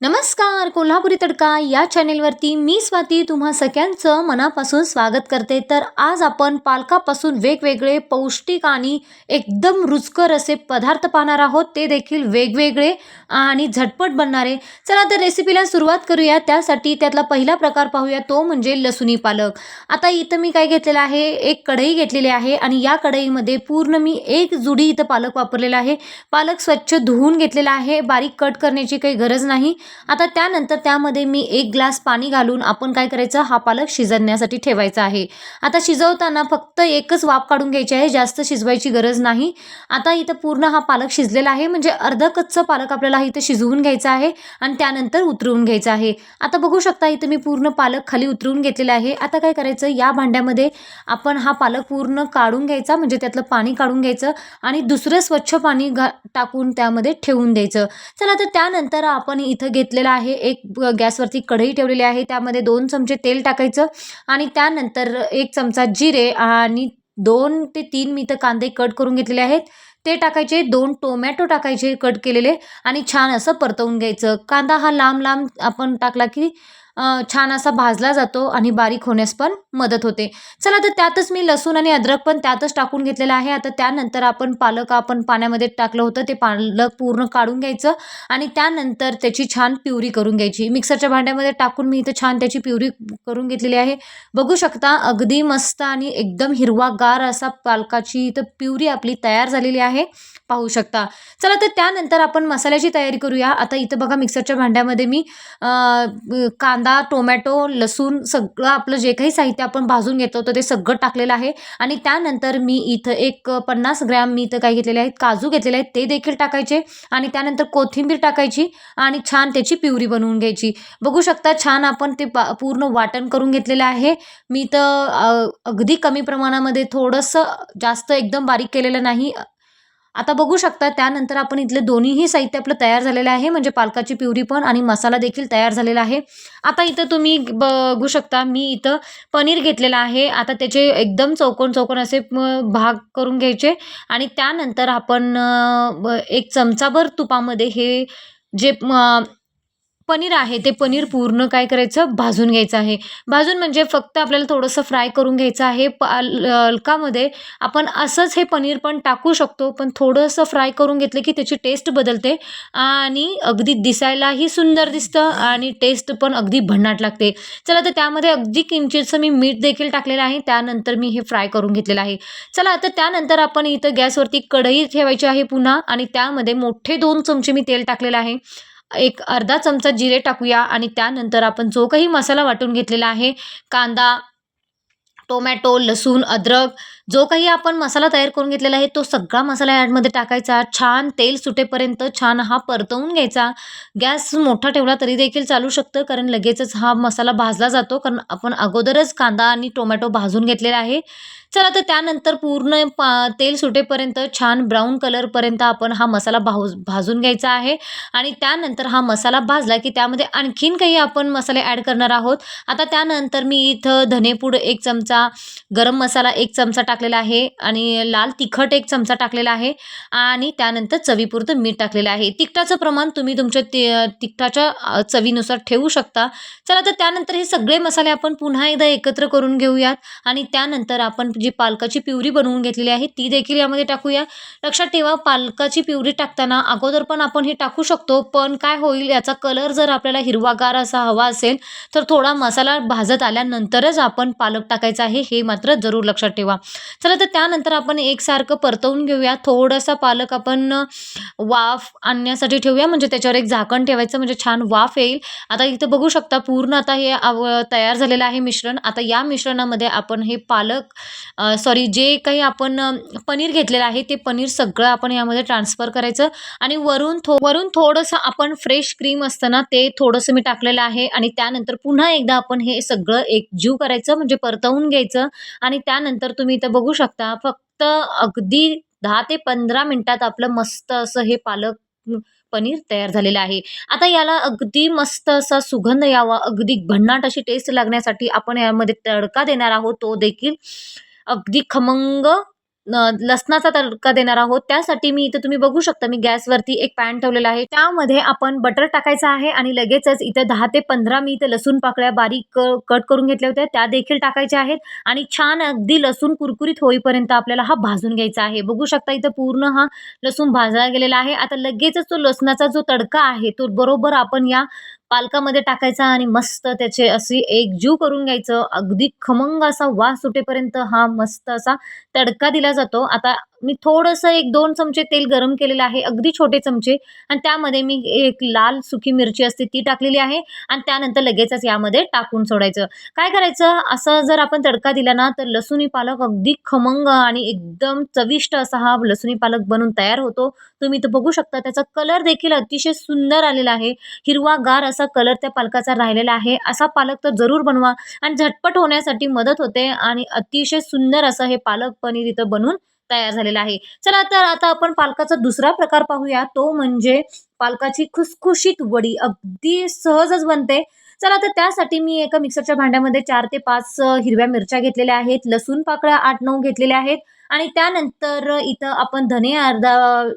नमस्कार कोल्हापुरी तडका या चॅनेलवरती मी स्वाती तुम्हा सगळ्यांचं मनापासून स्वागत करते. तर आज आपण पालकापासून वेगवेगळे पौष्टिक आणि एकदम रुचकर असे पदार्थ पाहणार आहोत. ते देखील वेगवेगळे आणि झटपट बनणारे. चला तर रेसिपीला सुरुवात करूया. त्यासाठी त्यातला पहिला प्रकार पाहूया. तो म्हणजे लसुणी पालक. आता इथं मी काय घेतलेलं आहे? एक कढई घेतलेली आहे आणि या कढईमध्ये पूर्ण मी एक जुडी इथं पालक वापरलेला आहे. पालक स्वच्छ धुवून घेतलेला आहे. बारीक कट करण्याची काही गरज नाही. आता त्यानंतर त्यामध्ये मी एक ग्लास पाणी घालून आपण काय करायचं? हा पालक शिजवण्यासाठी ठेवायचा आहे. आता शिजवताना फक्त एकच वाफ काढून घ्यायची आहे. जास्त शिजवायची गरज नाही. आता इथं पूर्ण हा पालक शिजलेला आहे. म्हणजे अर्ध कच्चं पालक आपल्याला इथं शिजवून घ्यायचं आहे आणि त्यानंतर उतरवून घ्यायचं आहे. आता बघू शकता इथं मी पूर्ण पालक खाली उतरवून घेतलेला आहे. आता काय करायचं? या भांड्यामध्ये आपण हा पालक पूर्ण काढून घ्यायचा. म्हणजे त्यातलं पाणी काढून घ्यायचं आणि दुसरं स्वच्छ पाणी घा टाकून त्यामध्ये ठेवून द्यायचं. चला तर त्यानंतर आपण इथं घेतलेला आहे. एक गॅसवरती कढई ठेवलेली आहे. त्यामध्ये दोन चमचे तेल टाकायचं आणि त्यानंतर एक चमचा जिरे आणि दोन ते तीन मी तर कांदे कट करून घेतलेले आहेत. ते टाकायचे दोन टोमॅटो टाकायचे कट केलेले आणि छान असं परतवून घ्यायचं. कांदा हा लांब लांब आपण टाकला की छान असा भाजला जातो आणि बारीक होण्यास पण मदत होते. चला तर त्यातच मी लसूण आणि अद्रक पण त्यातच टाकून घेतलेलं आहे. आता त्यानंतर आपण पालक आपण पाण्यामध्ये टाकलं होतं ते पालक पूर्ण काढून घ्यायचं आणि त्यानंतर त्याची छान प्युरी करून घ्यायची. मिक्सरच्या भांड्यामध्ये टाकून मी इथं छान त्याची प्युरी करून घेतलेली आहे. बघू शकता अगदी मस्त आणि एकदम हिरवागार असा पालकाची इथं प्युरी आपली तयार झालेली आहे. पाहू शकता. चला तर त्यानंतर आपण मसाल्याची तयारी करूया. आता इथं बघा मिक्सरच्या भांड्यामध्ये मी कांदा कांदा टोमॅटो लसूण सगळं आपलं जे काही साहित्य आपण भाजून घेतलं होतं ते सगळं टाकलेलं आहे. आणि त्यानंतर मी इथं एक पन्नास ग्रॅम मी इथं काय घेतलेले आहेत. काजू घेतलेले आहेत. ते देखील टाकायचे. आणि त्यानंतर कोथिंबीर टाकायची आणि छान त्याची प्युरी बनवून घ्यायची. बघू शकता छान आपण ते पा पूर्ण वाटण करून घेतलेलं आहे. मी तर अगदी कमी प्रमाणामध्ये थोडंसं जास्त एकदम बारीक केलेलं नाही. आता बघू शकता त्यानंतर आपण इथले दोन्हीही साहित्य आपलं तयार झालेलं आहे म्हणजे पालकाची प्युरी पण आणि मसाला देखील तयार झालेला आहे. आता इथं तुम्ही बघू शकता मी इथं पनीर घेतलेलं आहे. आता त्याचे एकदम चौकोन चौकोन असे भाग करून घ्यायचे. आणि त्यानंतर आपण ब- एक चमचाभर तुपामध्ये हे जे पनीर आहे ते पनीर पूर्ण काय करायचं? भाजून घ्यायचं आहे. भाजून म्हणजे फक्त आपल्याला थोडंसं फ्राय करून घ्यायचं आहे. पालकामध्ये आपण असंच हे पनीर पण टाकू शकतो पण थोडंसं फ्राय करून घेतलं की त्याची टेस्ट बदलते आणि अगदी दिसायलाही सुंदर दिसतं आणि टेस्ट पण अगदी भन्नाट लागते. चला तर त्यामध्ये अगदी किमचीचं मी मीठ देखील टाकलेलं आहे. त्यानंतर मी हे फ्राय करून घेतलेलं आहे. चला आता त्यानंतर आपण इथं गॅसवरती कढई ठेवायची आहे पुन्हा आणि त्यामध्ये मोठे दोन चमचे मी तेल टाकलेलं आहे. एक अर्धा चमचा जिरे टाकूया आणि त्यानंतर आपण जो काही मसाला वाटून घेतलेला आहे कांदा टोमॅटो लसूण अद्रक जो काही आपण मसाला तयार करून घेतलेला आहे तो सगळा मसाला यामध्ये टाकायचा. छान तेल सुटेपर्यंत छान हा परतवून घ्यायचा. गॅस मोठा ठेवला तरी देखील चालू शकतं कारण लगेचच हा मसाला भाजला जातो कारण आपण अगोदरच कांदा आणि टोमॅटो भाजून घेतलेला आहे. चला तर त्यानंतर पूर्ण पा तेल सुटेपर्यंत छान ब्राऊन कलरपर्यंत आपण हा मसाला भाज भाजून घ्यायचा आहे. आणि त्यानंतर हा मसाला भाजला की त्यामध्ये आणखीन काही आपण मसाले ॲड करणार आहोत. आता त्यानंतर मी इथं धनेपूड एक चमचा गरम मसाला एक चमचा टाकलेला आहे आणि लाल तिखट एक चमचा टाकलेला आहे. आणि त्यानंतर चवीपुरतं मीठ टाकलेलं आहे. तिखटाचं प्रमाण तुम्ही तुमच्या ति तिखटाच्या चवीनुसार ठेवू शकता. चला तर त्यानंतर हे सगळे मसाले आपण पुन्हा एकदा एकत्र करून घेऊयात. आणि त्यानंतर आपण जी पालकाची प्युरी बनवून घेतलेली आहे ती देखील यामध्ये टाकूया. लक्षात ठेवा पालकाची प्युरी टाकताना अगोदर पण आपण हे टाकू शकतो पण काय होईल याचा कलर जर आपल्याला हिरवागार असा हवा असेल तर थोडा मसाला भाजत आल्यानंतरच आपण पालक टाकायचा आहे हे मात्र जरूर लक्षात ठेवा. चला तर त्यानंतर आपण एकसारखं परतवून घेऊया. थोडासा पालक आपण वाफ आणण्यासाठी ठेवूया म्हणजे त्याच्यावर एक झाकण ठेवायचं म्हणजे छान वाफ येईल. आता इथं बघू शकता पूर्ण आता हे आव तयार झालेलं आहे मिश्रण. आता या मिश्रणामध्ये आपण हे पालक सॉरी जे काही आपण पनीर घेतलेलं आहे ते पनीर सगळं आपण यामध्ये ट्रान्सफर करायचं आणि वरून थो वरून थोडंसं आपण फ्रेश क्रीम असतं ना ते थोडंसं मी टाकलेलं आहे आणि त्यानंतर पुन्हा एकदा आपण हे सगळं एकजीव करायचं म्हणजे परतवून घ्यायचं आणि त्यानंतर तुम्ही इथं बघू शकता फक्त अगदी दहा ते पंधरा मिनटात आपलं मस्त असं हे पालक पनीर तयार झालेलं आहे. आता याला अगदी मस्त असा सुगंध यावा अगदी भन्नाट अशी टेस्ट लागण्यासाठी आपण यामध्ये तडका देणार आहोत तो देखील. अगदी खमंग न- लसणाचा तडका देणार आहोत. त्यासाठी मी इथं तुम्ही बघू शकता मी गॅसवरती एक पॅन ठेवलेला आहे. त्यामध्ये आपण बटर टाकायचं आहे आणि लगेचच इथं दहा ते पंधरा मी इथं लसूण पाकळ्या बारीक कट करून घेतल्या होत्या. त्या देखील टाकायच्या आहेत आणि छान अगदी लसूण कुरकुरीत होईपर्यंत आपल्याला हा भाजून घ्यायचा आहे. बघू शकता इथं पूर्ण हा लसूण भाजला गेलेला आहे. आता लगेचच तो लसणाचा जो तडका आहे तो बरोबर आपण या पालकामध्ये टाकायचा आणि मस्त त्याचे अशी एकजीव करून घ्यायचं. अगदी खमंग असा वास सुटेपर्यंत हा मस्त असा तडका दिला जातो. आता मी थोडंसं एक दोन चमचे तेल गरम केलेलं आहे अगदी छोटे चमचे. आणि त्यामध्ये मी एक लाल सुकी मिरची असते ती टाकलेली आहे. आणि त्यानंतर लगेचच यामध्ये टाकून सोडायचं. काय करायचं? असं जर आपण तडका दिला ना तर लसुणी पालक अगदी खमंग आणि एकदम चविष्ट असा हा लसुणी पालक बनून तयार होतो. तुम्ही इथं बघू शकता त्याचा कलर देखील अतिशय सुंदर आलेला आहे. हिरवागार असा कलर त्या पालकाचा राहिलेला आहे. असा पालक तर जरूर बनवा. आणि झटपट होण्यासाठी मदत होते आणि अतिशय सुंदर असं हे पालक पनीर इथं बनून तयार झालेला आहे. चला तर आता आपण पालकाचा दुसरा प्रकार पाहूया. तो म्हणजे पालकाची खुसखुशीत वडी अगदी सहजच बनते. चला तर त्यासाठी मी एका मिक्सरच्या भांड्यामध्ये चार ते पाच हिरव्या मिरच्या घेतलेल्या आहेत लसूण पाकळ्या आठ नऊ घेतलेल्या आहेत आणि त्यानंतर इथं आपण धने अर्धा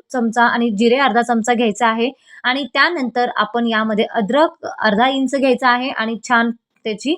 चमचा आणि जिरे अर्धा चमचा घ्यायचा आहे आणि त्यानंतर आपण यामध्ये अद्रक अर्धा इंच घ्यायचा आहे आणि छान त्याची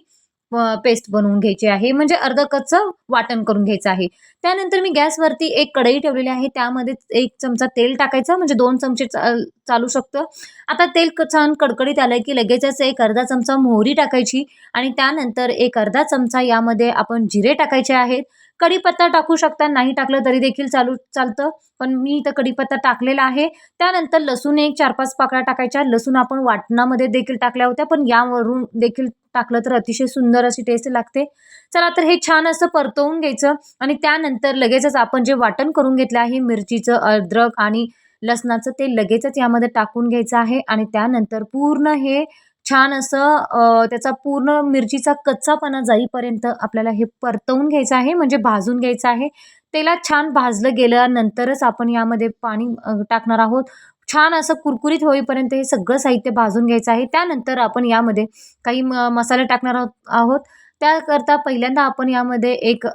पेस्ट बनवून घ्यायची आहे. म्हणजे अर्धा कच्चं वाटण करून घ्यायचं आहे. त्यानंतर मी गॅसवरती एक कढई ठेवलेली आहे. त्यामध्ये एक चमचा तेल टाकायचं. म्हणजे दोन चमचे चाल चालू शकतं. आता तेल छान कडकडीत आलं की लगेचच एक अर्धा चमचा मोहरी टाकायची आणि त्यानंतर एक अर्धा चमचा यामध्ये आपण जिरे टाकायचे आहेत. कढीपत्ता टाकू शकता. नाही टाकलं तरी देखील चालू चालतं. पण मी इथं कढीपत्ता टाकलेला आहे. त्यानंतर लसूण एक चार पाच पाकळ्या टाकायच्या. लसूण आपण वाटणामध्ये देखील टाकल्या होत्या. पण यावरून देखील टाकलं तर अतिशय सुंदर अशी टेस्ट लागते. चला तर हे छान असं परतवून घ्यायचं आणि त्यानंतर लगेचच आपण जे वाटण करून घेतलं आहे मिरचीचं अद्रक आणि लसणाचं ते लगेचच यामध्ये टाकून घ्यायचं आहे आणि त्यानंतर पूर्ण हे छान असं त्याचा पूर्ण मिरचीचा कच्चापणा जाईपर्यंत आपल्याला हे परतवून घ्यायचं आहे म्हणजे भाजून घ्यायचं आहे. तेला छान भाजलं गेल्यानंतरच आपण यामध्ये पाणी टाकणार आहोत. छान असं कुरकुरीत होईपर्यंत हे सगळं साहित्य भाजून घ्यायचं आहे. त्यानंतर आपण यामध्ये काही म मसाले टाकणार आहोत आहोत. त्याकरता पहिल्यांदा आपण यामध्ये एक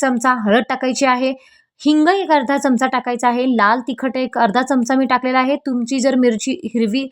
चमचा हळद टाकायची आहे. हिंग एक अर्धा चमचा टाकायचा आहे. लाल तिखट एक अर्धा चमचा मी टाकलेला आहे. तुमची जर मिरची हिरवी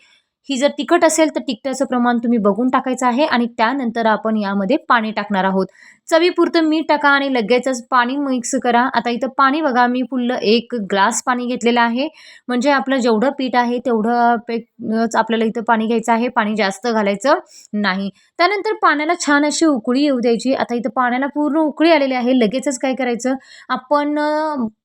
ही जर तिखट असेल तर तिखटाचं प्रमाण तुम्ही बघून टाकायचं आहे. आणि त्यानंतर आपण यामध्ये पाणी टाकणार आहोत. चवीपुरतं मीठ टाका आणि लगेचच पाणी मिक्स करा. आता इथं पाणी बघा मी फुल्ल एक ग्लास पाणी घेतलेलं आहे. म्हणजे आपलं जेवढं पीठ आहे तेवढं पेच आपल्याला इथं पाणी घ्यायचं आहे. पाणी जास्त घालायचं नाही. त्यानंतर पाण्याला छान अशी उकळी येऊ द्यायची. आता इथं पाण्याला पूर्ण उकळी आलेली आहे. लगेचच काय करायचं? आपण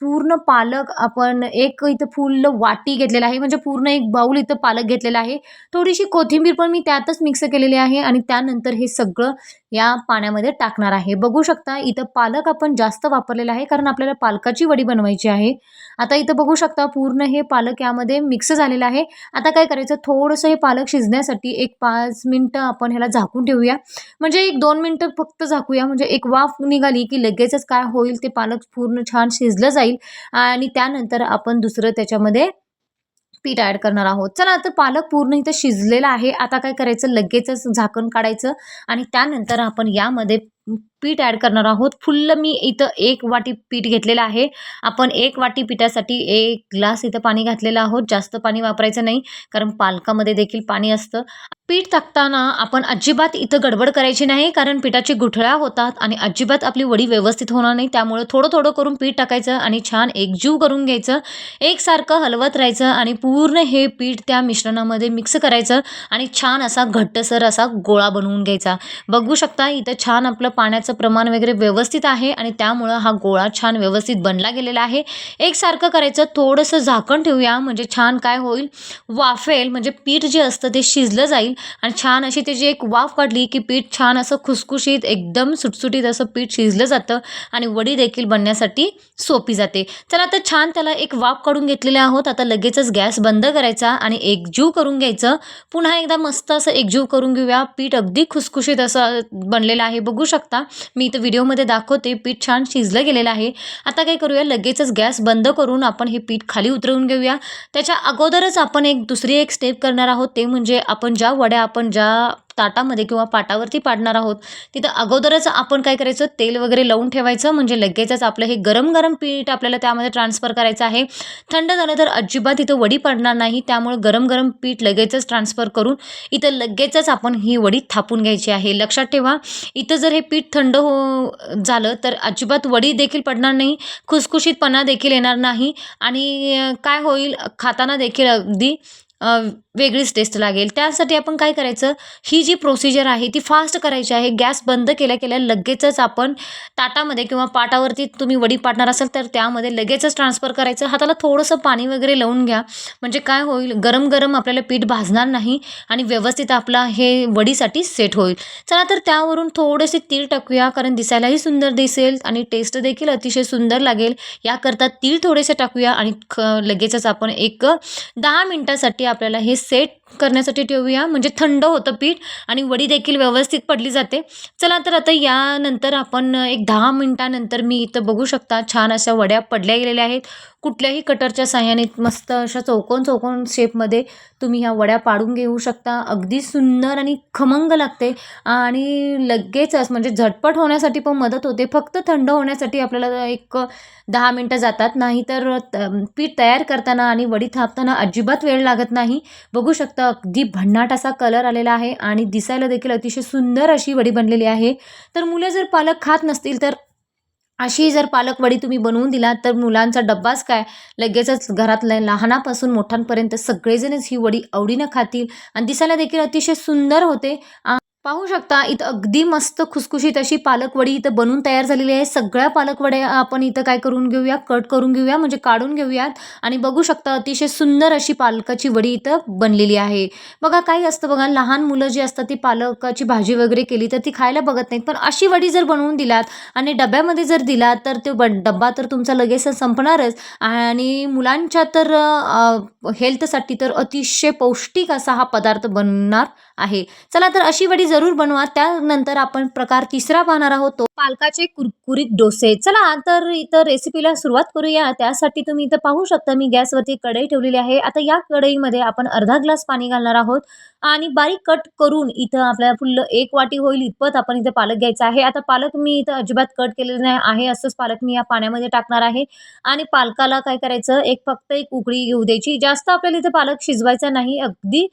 पूर्ण पालक आपण एक इथं फुल वाटी घेतलेला आहे. म्हणजे पूर्ण एक बाऊल इथं पालक घेतलेला आहे. थोडीशी कोथिंबीर पण मी त्यातच मिक्स केलेली आहे आणि त्यानंतर हे सगळं या पाण्यामध्ये टाकणार आहे. बघू शकता इथं पालक आपण जास्त वापरलेला आहे कारण आपल्याला पालकाची वडी बनवायची आहे. आता इथं बघू शकता पूर्ण हे पालक यामध्ये मिक्स झालेलं आहे. आता काय करायचं थोडंसं हे पालक शिजण्यासाठी एक पाच मिनटं आपण ह्याला झाकून ठेवूया. म्हणजे एक दोन मिनटं फक्त झाकूया. म्हणजे एक वाफ निघाली की लगेचच काय होईल ते पालक पूर्ण छान शिजलं जाईल. आणि त्यानंतर आपण दुसरं त्याच्यामध्ये पीठ ॲड करणार आहोत. चला आता पालक पूर्ण इथं शिजलेला आहे. आता काय करायचं? लगेचच झाकण काढायचं आणि त्यानंतर आपण यामध्ये पीठ ॲड करणार आहोत. फुल्ल मी इथं एक वाटी पीठ घेतलेलं आहे. आपण एक वाटी पिठासाठी एक ग्लास इथं पाणी घातलेलं आहोत. जास्त पाणी वापरायचं नाही कारण पालकामध्ये देखील पाणी असतं. पीठ टाकताना आपण अजिबात इथं गडबड करायची नाही कारण पिठाची गुठळ्या होतात आणि अजिबात आपली वडी व्यवस्थित होणार नाही. त्यामुळे थोडं थोडं करून पीठ टाकायचं आणि छान एकजीव करून घ्यायचं. एकसारखं हलवत राहायचं आणि पूर्ण हे पीठ त्या मिश्रणामध्ये मिक्स करायचं आणि छान असा घट्टसर असा गोळा बनवून घ्यायचा. बघू शकता इथं छान आपलं पाण्याचं प्रमाण वगैरे व्यवस्थित आहे आणि त्यामुळं हा गोळा छान व्यवस्थित बनला गेलेला आहे. एकसारखं करायचं थोडंसं झाकण ठेवूया. म्हणजे छान काय होईल? वाफेल म्हणजे पीठ जे असतं ते शिजलं जाईल आणि छान अशी त्याची एक वाफ काढली की पीठ छान असं खुसखुशीत एकदम सुटसुटीत असं पीठ शिजलं जातं आणि वडी देखील बनण्यासाठी सोपी जाते. चला आता छान त्याला एक वाफ काढून घेतलेले आहोत. आता लगेचच गॅस बंद करायचा आणि एकजीव करून घ्यायचं. पुन्हा एकदा मस्त असं एकजीव करून घेऊया. पीठ अगदी खुसखुशीत असं बनलेलं आहे. बघू शकता. मी इथं व्हिडिओमध्ये दाखवते पीठ छान शिजलं गेलेलं आहे. आता काय करूया लगेचच गॅस बंद करून आपण हे पीठ खाली उतरवून घेऊया. त्याच्या अगोदरच आपण एक दुसरी एक स्टेप करणार आहोत ते म्हणजे आपण ज्या वड्या आपण ज्या ताटामध्ये किंवा पाटावरती पाडणार आहोत. तिथं अगोदरच आपण काय करायचं? तेल वगैरे लावून ठेवायचं. म्हणजे लगेचच आपलं हे गरम गरम पीठ आपल्याला त्यामध्ये ट्रान्सफर करायचं आहे. थंड झालं तर अजिबात इथं वडी पडणार नाही. त्यामुळे गरम गरम पीठ लगेचच ट्रान्सफर करून इथं लगेचच आपण ही वडी थापून घ्यायची आहे. लक्षात ठेवा इथं जर हे पीठ थंड हो झालं तर अजिबात वडी देखील पडणार नाही. खुसखुशीतपणा देखील येणार नाही. आणि काय होईल? खाताना देखील अगदी वेगळीच टेस्ट लागेल. त्यासाठी आपण काय करायचं? ही जी प्रोसिजर आहे ती फास्ट करायची आहे. गॅस बंद केल्या केल्या लगेचच आपण ताटामध्ये किंवा पाटावरती तुम्ही वडी पाटणार असाल तर त्यामध्ये लगेचच ट्रान्सफर करायचं. हाताला थोडंसं पाणी वगैरे लावून घ्या. म्हणजे काय होईल? गरम गरम आपल्याला पीठ भाजणार नाही आणि व्यवस्थित आपला हे वडीसाठी सेट होईल. चला तर त्यावरून थोडेसे तीळ टाकूया कारण दिसायलाही सुंदर दिसेल आणि टेस्ट देखील अतिशय सुंदर लागेल. याकरता तीळ थोडेसे टाकूया आणि ख लगेचच आपण एक दहा मिनटासाठी आपल्याला हे सेट करण्यासाठी ठेवूया. म्हणजे थंड होतं पीठ आणि वडी देखील व्यवस्थित पडली जाते. चला तर आता यानंतर आपण एक दहा मिनटानंतर मी इथं बघू शकता छान अशा वड्या पडल्या गेलेल्या आहेत. कुठल्याही कटरच्या साह्याने मस्त अशा चौकोन चौकोन शेपमध्ये तुम्ही ह्या वड्या पाडून घेऊ शकता. अगदी सुंदर आणि खमंग लागते. आणि लगेचच म्हणजे झटपट होण्यासाठी पण मदत होते. फक्त थंड होण्यासाठी आपल्याला एक दहा मिनटं जातात. नाहीतर त- पीठ तयार करताना आणि वडी थापताना अजिबात वेळ लागत नाही. बघू शकता अगदी भन्नाट असा कलर आलेला आहे आणि दिसायला देखील अतिशय सुंदर अशी वडी बनलेली आहे. तर मुलं जर पालक खात नसतील तर अशी जर पालक वडी तुम्ही बनवून दिलात तर मुलांचा डब्बाच काय? लगेचच घरातल्या लहानापासून मोठ्यांपर्यंत सगळेजणच ही वडी आवडीनं खातील आणि दिसायला देखील अतिशय सुंदर होते. आ- पाहू शकता इथं अगदी मस्त खुसखुशीत अशी पालक वडी इथं बनवून तयार झालेली आहे. सगळ्या पालकवड्या आपण इथं काय करून घेऊया? कट करून घेऊया म्हणजे काढून घेऊयात. आणि बघू शकता अतिशय सुंदर अशी पालकाची वडी इथं बनलेली आहे. बघा काही असतं बघा लहान मुलं जी असतात ती पालकाची भाजी वगैरे केली तर ती खायला बघत नाहीत. पण अशी वडी जर बनवून दिलात आणि डब्यामध्ये जर दिलात तर तो ब डब्बा तर तुमचा लगेच संपणारच. आणि मुलांच्या तर हेल्थसाठी तर अतिशय पौष्टिक असा हा पदार्थ बनणार आहे. चला तर अशी वडी जरूर बनवा. त्यानंतर आपण प्रकार तिसरा पाहणार आहोत. तो पालकाचे कुरकुरीत डोसे. चला तर इथं रेसिपीला सुरुवात करूया. त्यासाठी तुम्ही इथं पाहू शकता मी गॅसवरती कढई ठेवलेली आहे. आता या कढईमध्ये आपण अर्धा ग्लास पाणी घालणार आहोत. आणि बारीक कट करून इथं आपल्याला फुल्ल एक वाटी होईल इतपत आपण इथं पालक घ्यायचा आहे. आता पालक मी इथं अजिबात कट केलेलं नाही आहे. असंच पालक मी या पाण्यामध्ये टाकणार आहे. आणि पालकाला काय करायचं? एक फक्त एक उकळी घेऊ द्यायची. जास्त आपल्याला इथं पालक शिजवायचा नाही. अगदी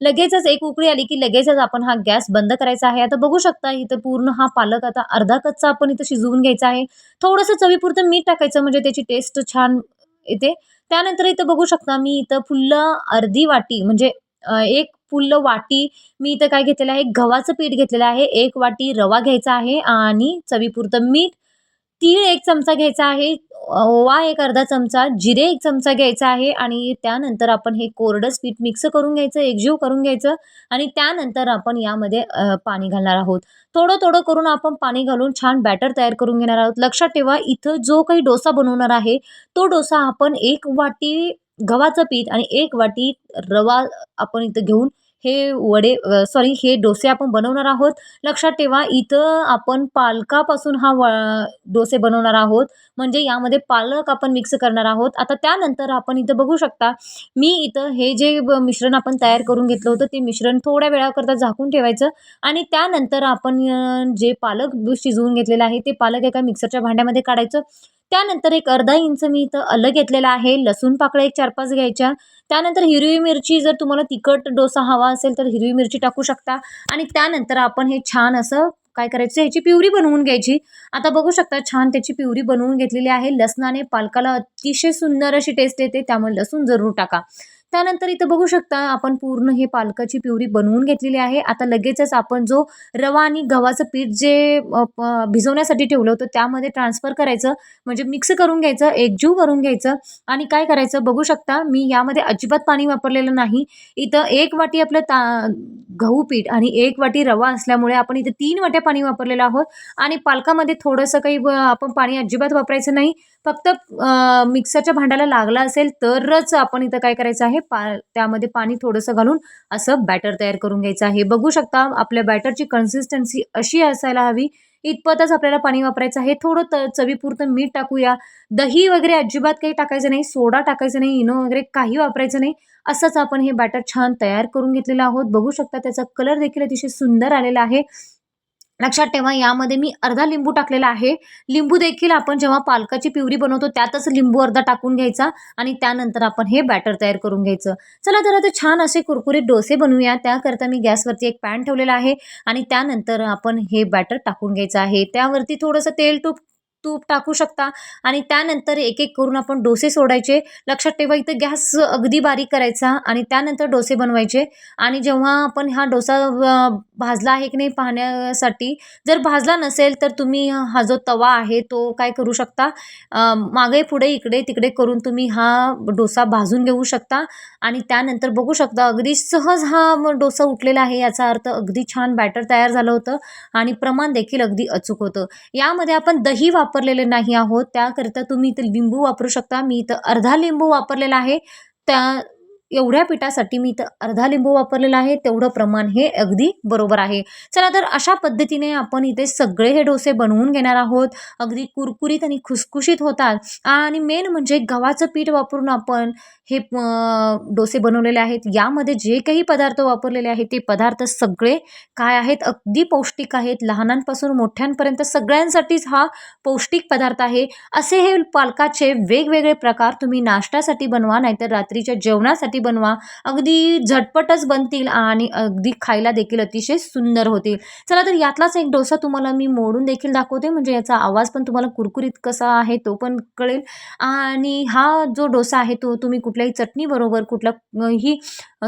लगेचच एक उकळी आली की लगेचच आपण हा गॅस बंद करायचा आहे. आता बघू शकता इथं पूर्ण हा पालक आता अर्धा कच्चा आपण इथं शिजवून घ्यायचा आहे. थोडंसं चवीपुरतं मीठ टाकायचं म्हणजे त्याची टेस्ट छान येते. त्यानंतर इथं बघू शकता मी इथं फुल्ल अर्धी वाटी म्हणजे एक फुल्ल वाटी मी इथं काय घेतलेलं आहे गव्हाचं पीठ घेतलेलं आहे एक वाटी रवा घ्यायचा आहे आणि चवीपुरतं मीठ तीळ एक चमचा घ्यायचा आहे ओवा एक अर्धा चमचा जिरे एक चमचा घ्यायचा आहे आणि त्यानंतर आपण हे कोरडं पीठ मिक्स करून घ्यायचं एकजीव करून घ्यायचं आणि त्यानंतर आपण यामध्ये पाणी घालणार आहोत. थोडं थोडं करून आपण पाणी घालून छान बॅटर तयार करून घेणार आहोत. लक्षात ठेवा इथं जो काही डोसा बनवणार आहे तो डोसा आपण एक वाटी गव्हाचं पीठ आणि एक वाटी रवा आपण इथं घेऊन हे वडे सॉरी हे डोसे आपण बनवणार आहोत. लक्षात ठेवा इथं आपण पालकापासून हा व डोसे बनवणार आहोत. म्हणजे यामध्ये पालक आपण मिक्स करणार आहोत. आता त्यानंतर आपण इथं बघू शकता मी इथं हे जे ब- मिश्रण आपण तयार करून घेतलं होतं ते मिश्रण थोड्या वेळाकरता झाकून ठेवायचं. आणि त्यानंतर आपण जे पालक शिजवून घेतलेलं आहे ते पालक एका मिक्सरच्या भांड्यामध्ये काढायचं. त्यानंतर एक अर्धा इंच मी इथं अलग घेतलेला आहे. लसूण पाकळ्या एक चार पाच घ्यायच्या. त्यानंतर हिरवी मिरची जर तुम्हाला तिखट डोसा हवा असेल तर हिरवी मिरची टाकू शकता. आणि त्यानंतर आपण हे छान असं काय करायचं ह्याची पिवरी बनवून घ्यायची. आता बघू शकता छान त्याची पिवरी बनवून घेतलेली आहे. लसणाने पालकाला अतिशय सुंदर अशी टेस्ट येते. त्यामुळे लसूण जरूर टाका. त्यानंतर इथं बघू शकता आपण पूर्ण हे पालकाची प्युरी बनवून घेतलेली आहे. आता लगेचच आपण जो रवा आणि गव्हाचं पीठ जे भिजवण्यासाठी ठेवलं होतं त्यामध्ये ट्रान्सफर करायचं. म्हणजे मिक्स करून घ्यायचं एकजीव करून घ्यायचं. आणि काय करायचं बघू शकता मी यामध्ये अजिबात पाणी वापरलेलं नाही. इथं एक वाटी आपलं ता गहू पीठ आणि एक वाटी रवा असल्यामुळे आपण इथे तीन वाट्या पाणी वापरलेलं आहोत. आणि पालकामध्ये थोडंसं काही आपण पाणी अजिबात वापरायचं नाही. फक्त मिक्सरच्या भांड्याला लागला असेल तरच आपण इथं काय करायचं आहे पा त्यामध्ये पाणी थोडंसं घालून असं बॅटर तयार करून घ्यायचं आहे. बघू शकता आपल्या बॅटरची कन्सिस्टन्सी अशी असायला हवी. इतपतच आपल्याला पाणी वापरायचं आहे. थोडं त चवीपुरतं मीठ टाकूया. दही वगैरे अजिबात काही टाकायचं नाही सोडा टाकायचं नाही इनो वगैरे काही वापरायचं नाही. असंच आपण हे बॅटर छान तयार करून घेतलेलं आहोत. बघू शकता त्याचा कलर देखील अतिशय सुंदर आलेला आहे. लक्षात ठेवा यामध्ये मी अर्धा लिंबू टाकलेला आहे. लिंबू देखील आपण जेव्हा पालकाची पिवरी बनवतो त्यातच लिंबू अर्धा टाकून घ्यायचा आणि त्यानंतर आपण हे बॅटर तयार करून घ्यायचं. चला तर आता छान असे कुरकुरीत डोसे बनवूया. त्याकरता मी गॅसवरती एक पॅन ठेवलेला आहे आणि त्यानंतर आपण हे बॅटर टाकून घ्यायचं आहे. त्यावरती थोडंसं तेल तूप तूप टाकू शकता. आणि त्यानंतर एक एक करून आपण डोसे सोडायचे. लक्षात ठेवा इथं गॅस अगदी बारीक करायचा आणि त्यानंतर डोसे बनवायचे. आणि जेव्हा आपण हा डोसा भाजला आहे की नाही पाहण्यासाठी जर भाजला नसेल तर तुम्ही हा जो तवा आहे तो काय करू शकता? मागे पुढे इकडे तिकडे करून तुम्ही हा डोसा भाजून घेऊ शकता. आणि त्यानंतर बघू शकता अगदी सहज हा डोसा उठलेला आहे याचा अर्थ अगदी छान बॅटर तयार झालं होतं आणि प्रमाण देखील अगदी अचूक होतं. यामध्ये आपण दही वापरलेले नाही आहोत. त्याकरिता तुम्ही इथं लिंबू वापरू शकता. मी इथं अर्धा लिंबू वापरलेला आहे. त्या एवढ्या पिठासाठी मी इथं अर्धा लिंबू वापरलेला आहे. तेवढं प्रमाण हे अगदी बरोबर आहे. चला तर अशा पद्धतीने आपण इथे सगळे हे डोसे बनवून घेणार आहोत. अगदी कुरकुरीत आणि खुसखुशीत होतात. आणि मेन म्हणजे गव्हाचं पीठ वापरून आपण हे डोसे बनवलेले आहेत. यामध्ये जे काही पदार्थ वापरलेले आहेत ते पदार्थ सगळे काय आहेत? अगदी पौष्टिक आहेत. लहानांपासून मोठ्यांपर्यंत सगळ्यांसाठीच हा पौष्टिक पदार्थ आहे. असे हे पालकाचे वेगवेगळे प्रकार तुम्ही नाश्त्यासाठी बनवा नाहीतर रात्रीच्या जेवणासाठी बनवा. अगदी झटपटच बनतील आणि अगदी खायला देखील अतिशय सुंदर होतील. चला तर यातलाच एक डोसा तुम्हाला मी मोडून देखील दाखवते. म्हणजे याचा आवाज पण तुम्हाला कुरकुरीत कसा आहे तो पण कळेल. आणि हा जो डोसा आहे तो तुम्ही कुठल्याही चटणीबरोबर कुठल्याही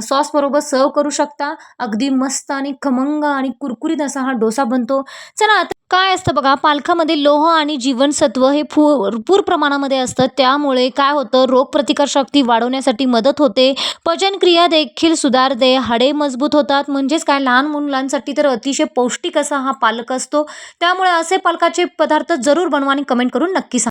सॉसबरोबर सर्व करू शकता. अगदी मस्त आणि खमंग आणि कुरकुरीत असा हा डोसा बनतो. चला आता काय असतं बघा पालखामध्ये लोह आणि जीवनसत्व हे भरपूर प्रमाणामध्ये असतं. त्यामुळे काय होतं रोगप्रतिकारशक्ती वाढवण्यासाठी मदत होते. पचनक्रिया देखील सुधारते. हाडे मजबूत होतात. म्हणजेच काय लहान मुलांसाठी तर अतिशय पौष्टिक असा हा पालक असतो. त्यामुळे असे पालकाचे पदार्थ जरूर बनवा आणि कमेंट करून नक्की सांगा.